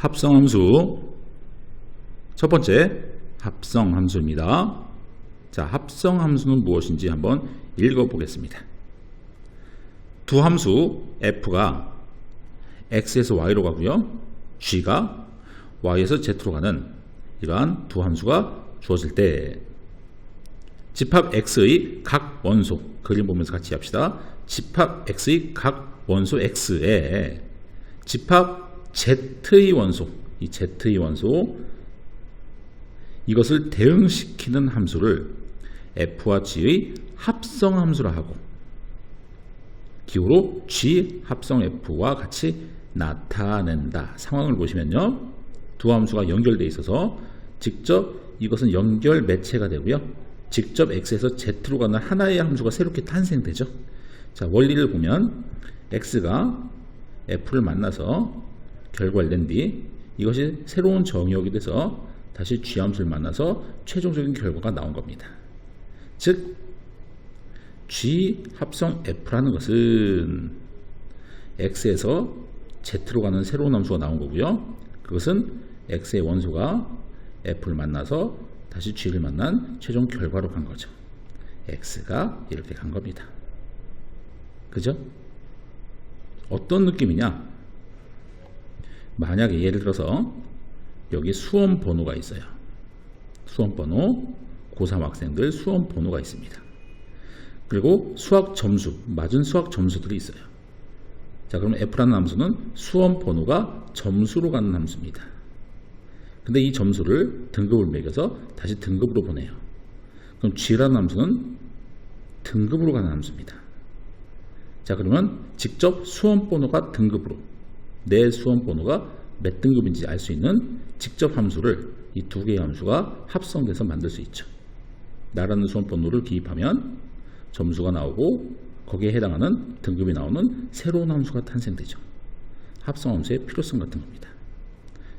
합성함수 첫 번째 합성함수입니다. 자, 합성함수는 무엇인지 한번 읽어보겠습니다. 두 함수 f가 x에서 y로 가고요. g가 y에서 z로 가는 이러한 두 함수가 주어질 때 집합 x의 각 원소 그림 보면서 같이 합시다. 집합 x의 각 원소 x에 집합 z의 원소 이 z의 원소 이것을 대응시키는 함수를 f와 g의 합성 함수라 하고 기호로 g 합성 f와 같이 나타낸다. 상황을 보시면요. 두 함수가 연결되어 있어서 직접 이것은 연결 매체가 되고요. 직접 x에서 z로 가는 하나의 함수가 새롭게 탄생되죠. 자, 원리를 보면 x가 f를 만나서 뒤 이것이 새로운 정의역이 돼서 다시 g 함수를 만나서 최종적인 결과가 나온 겁니다. 즉 G 합성 F라는 것은 X에서 Z로 가는 새로운 함수가 나온 거고요. 그것은 X의 원소가 F를 만나서 다시 G를 만난 최종 결과로 간 거죠. X가 이렇게 간 겁니다. 그죠? 어떤 느낌이냐? 만약에 예를 들어서 여기 수험 번호가 있어요. 수험 번호, 고3 학생들 수험 번호가 있습니다. 그리고 수학 점수, 맞은 수학 점수들이 있어요. 자, 그러면 F라는 함수는 수험 번호가 점수로 가는 함수입니다. 근데 이 점수를 등급을 매겨서 다시 등급으로 보내요. 그럼 G라는 함수는 등급으로 가는 함수입니다. 자, 그러면 직접 수험 번호가 등급으로 내 수험 번호가 몇 등급인지 알 수 있는 직접 함수를 이 두 개의 함수가 합성돼서 만들 수 있죠. 나라는 수험 번호를 기입하면 점수가 나오고 거기에 해당하는 등급이 나오는 새로운 함수가 탄생되죠. 합성 함수의 필요성 같은 겁니다.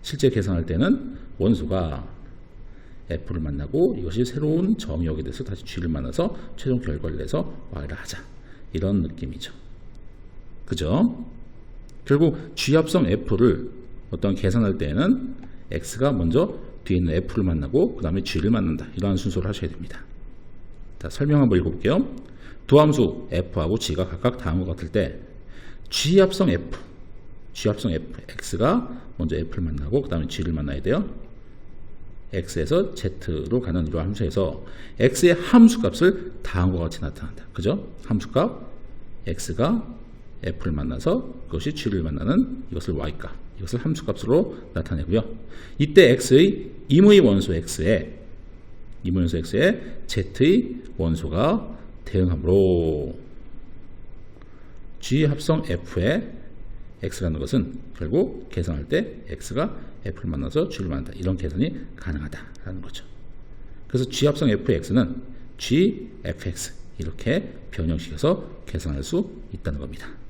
실제 계산할 때는 원수가 f를 만나고 이것이 새로운 정의역이 돼서 다시 g를 만나서 최종 결과를 내서 y를 하자. 이런 느낌이죠. 그죠? 결국 g 합성 f를 어떤 계산할 때에는 x가 먼저 뒤에 있는 f를 만나고 그 다음에 g를 만난다. 이러한 순서를 하셔야 됩니다. 자, 설명 한번 읽어볼게요. 두 함수 f하고 g가 각각 다음과 같을 때 g 합성 f, g 합성 f, x가 먼저 f를 만나고 그 다음에 g를 만나야 돼요. x에서 z로 가는 이러한 함수에서 x의 함수값을 다음과 같이 나타난다. 그죠? 함수값 x가 f를 만나서 그것이 g를 만나는 이것을 y값, 이것을 함수값으로 나타내고요. 이때 x의 임의 원소 x에 임의 원소 x에 z의 원소가 대응함으로 g 합성 f에 x라는 것은 결국 계산할 때 x가 f를 만나서 g를 만난다. 이런 계산이 가능하다라는 거죠. 그래서 g 합성 f의 x는 g fx 이렇게 변형시켜서 계산할 수 있다는 겁니다.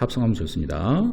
합성하면 좋습니다.